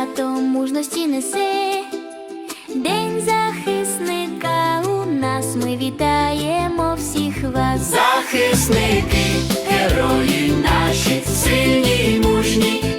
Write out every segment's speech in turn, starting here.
свято мужності несе. День захисника у нас ми вітаємо всіх вас. Захисники, герої наші, сильні, й мужні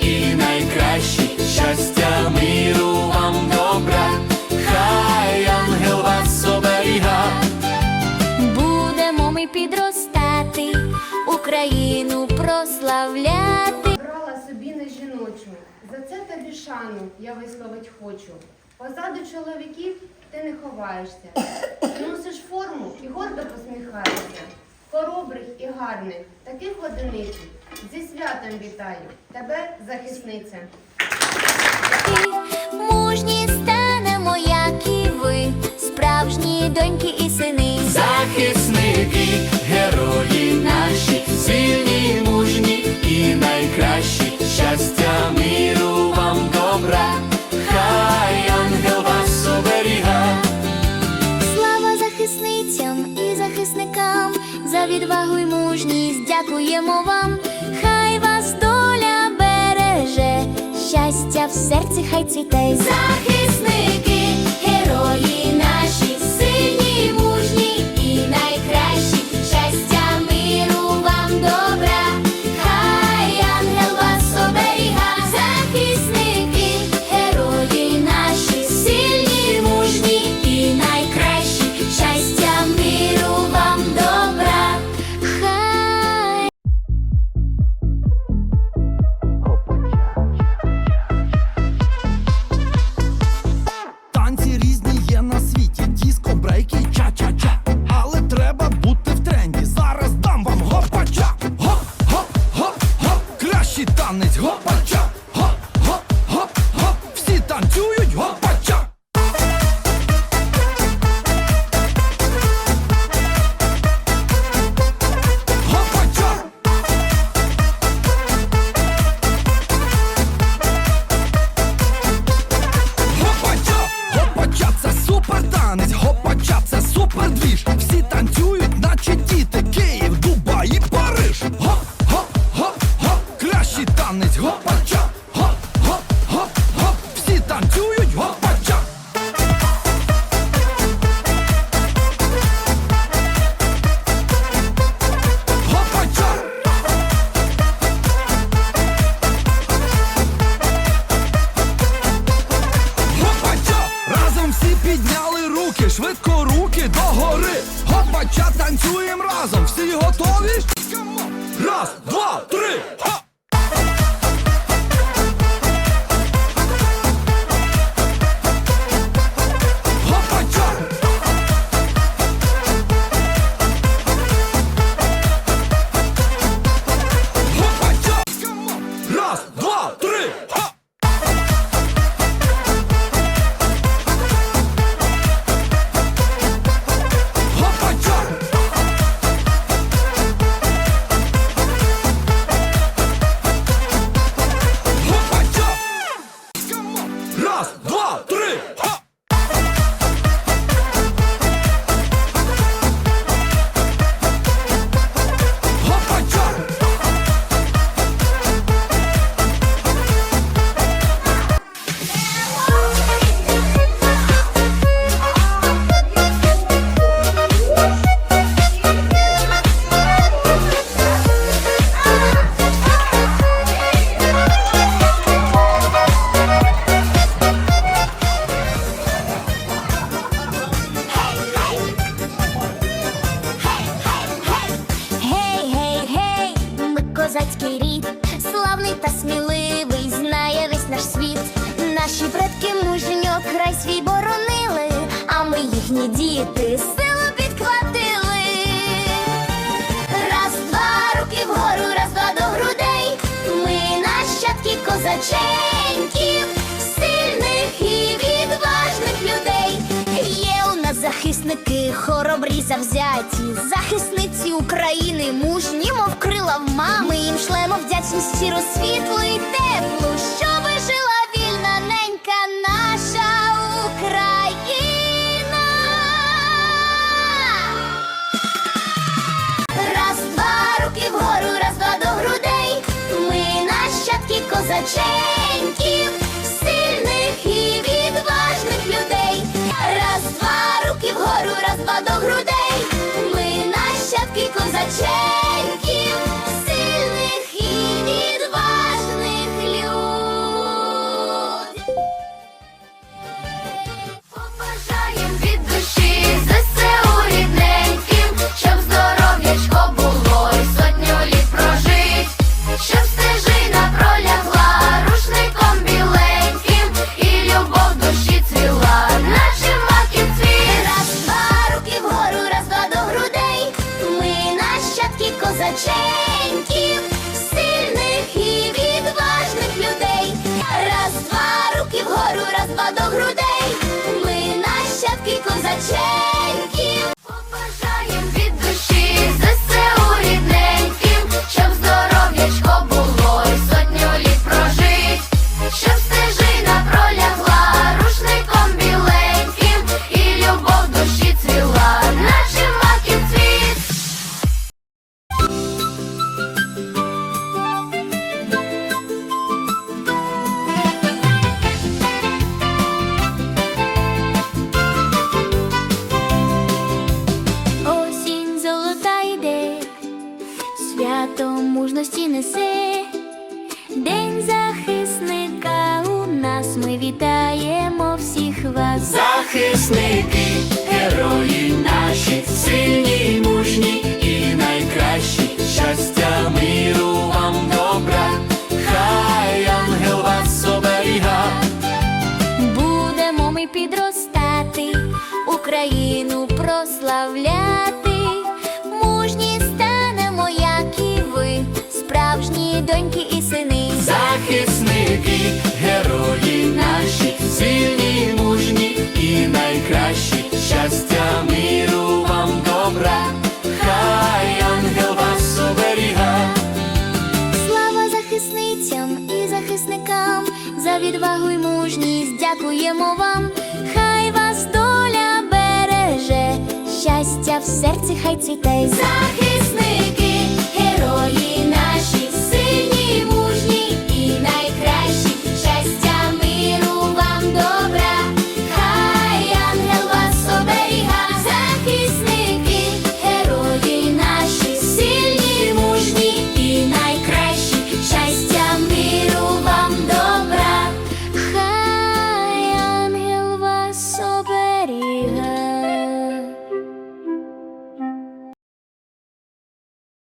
шану я висловить хочу. Позаду чоловіків ти не ховаєшся, носиш форму і гордо посміхаєшся. Хоробрих і гарних, таких одиниць. Зі святом вітаю, тебе захисниця. Дякуємо вам. Хай вас доля береже, щастя в серці хай цвіте. Всі підняли руки, швидко руки догори. Гопача, танцюємо разом. Всі готові? Раз, два, три. Хоп! Свій боронили, а ми їхні діти силу підхватили. Раз, два, руки вгору, раз, два до грудей. Ми нащадки козаченьків, сильних і відважних людей. Є у нас захисники, хоробрі завзяті, захисниці України, мужні, мов крила в мами. Їм шлемо вдячність щиро світлу і теплу, Печеньків, сильних і відважних людей. Раз, два руки вгору, раз, два до грудей. Ми нащадки козаченьків. Нащадки сильних і відважних людей. Раз, два, руки вгору, раз, два до грудей. Ми нащадки козаченьків. Свято мужності несе, День захисника у нас ми вітаємо всіх вас. Захисники, герої наші, сильні, мужні доньки і сини. Захисники, герої наші, сильні, мужні і найкращі. Щастя, миру вам добра, хай ангел вас оберіга. Слава захисницям і захисникам за відвагу й мужність дякуємо вам. Хай вас доля береже, щастя в серці хай цвіте. Захисники, герої